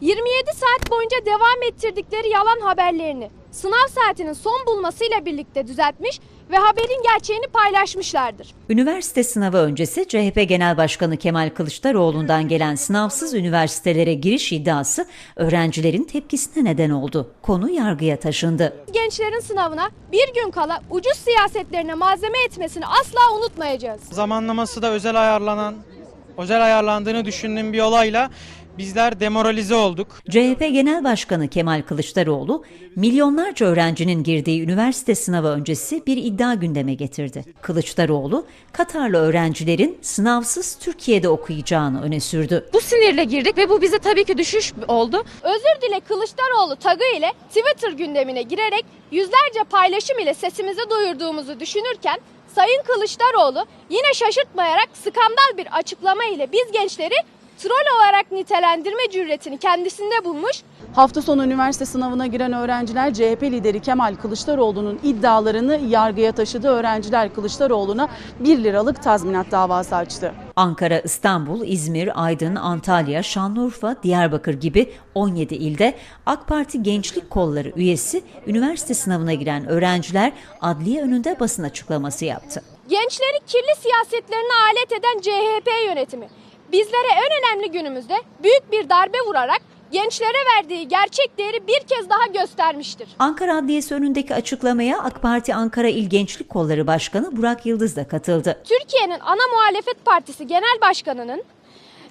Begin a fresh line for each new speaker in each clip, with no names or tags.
27 saat boyunca devam ettirdikleri yalan haberlerini sınav saatinin son bulmasıyla birlikte düzeltmiş ve haberin gerçeğini paylaşmışlardır.
Üniversite sınavı öncesi CHP Genel Başkanı Kemal Kılıçdaroğlu'ndan gelen sınavsız üniversitelere giriş iddiası öğrencilerin tepkisine neden oldu. Konu yargıya taşındı.
Gençlerin sınavına bir gün kala ucuz siyasetlerine malzeme etmesini asla unutmayacağız.
Zamanlaması da özel ayarlanan, özel ayarlandığını düşündüğüm bir olayla bizler demoralize olduk.
CHP Genel Başkanı Kemal Kılıçdaroğlu, milyonlarca öğrencinin girdiği üniversite sınavı öncesi bir iddia gündeme getirdi. Kılıçdaroğlu, Katarlı öğrencilerin sınavsız Türkiye'de okuyacağını öne sürdü.
Bu sinirle girdik ve bu bize tabii ki düşüş oldu. Özür dile Kılıçdaroğlu tagı ile Twitter gündemine girerek yüzlerce paylaşım ile sesimizi duyurduğumuzu düşünürken Sayın Kılıçdaroğlu yine şaşırtmayarak skandal bir açıklama ile biz gençleri troll olarak nitelendirme cüretini kendisinde bulmuş
Hafta sonu üniversite sınavına giren öğrenciler CHP lideri Kemal Kılıçdaroğlu'nun iddialarını yargıya taşıdı. Öğrenciler Kılıçdaroğlu'na 1 liralık tazminat davası açtı.
Ankara, İstanbul, İzmir, Aydın, Antalya, Şanlıurfa, Diyarbakır gibi 17 ilde AK Parti Gençlik Kolları üyesi üniversite sınavına giren öğrenciler adliye önünde basın açıklaması yaptı.
gençleri kirli siyasetlerine alet eden CHP yönetimi bizlere en önemli günümüzde büyük bir darbe vurarak gençlere verdiği gerçek değeri bir kez daha göstermiştir.
Ankara Adliyesi önündeki açıklamaya AK Parti Ankara İl Gençlik Kolları Başkanı Burak Yıldız da katıldı.
Türkiye'nin ana muhalefet partisi genel başkanının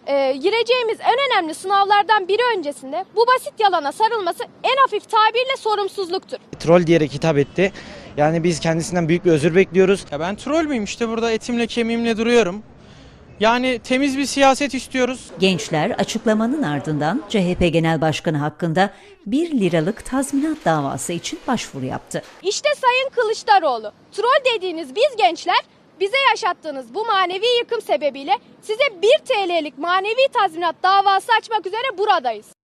e, gireceğimiz en önemli sınavlardan biri öncesinde bu basit yalana sarılması en hafif tabirle sorumsuzluktur.
troll diyerek hitap etti. Yani biz kendisinden büyük bir özür bekliyoruz.
Ya ben troll müyüm? İşte burada etimle kemiğimle duruyorum. Yani temiz bir siyaset istiyoruz.
Gençler açıklamanın ardından CHP Genel Başkanı hakkında 1 liralık tazminat davası için başvuru yaptı.
İşte Sayın Kılıçdaroğlu, troll dediğiniz biz gençler bize yaşattığınız bu manevi yıkım sebebiyle size 1 TL'lik manevi tazminat davası açmak üzere buradayız.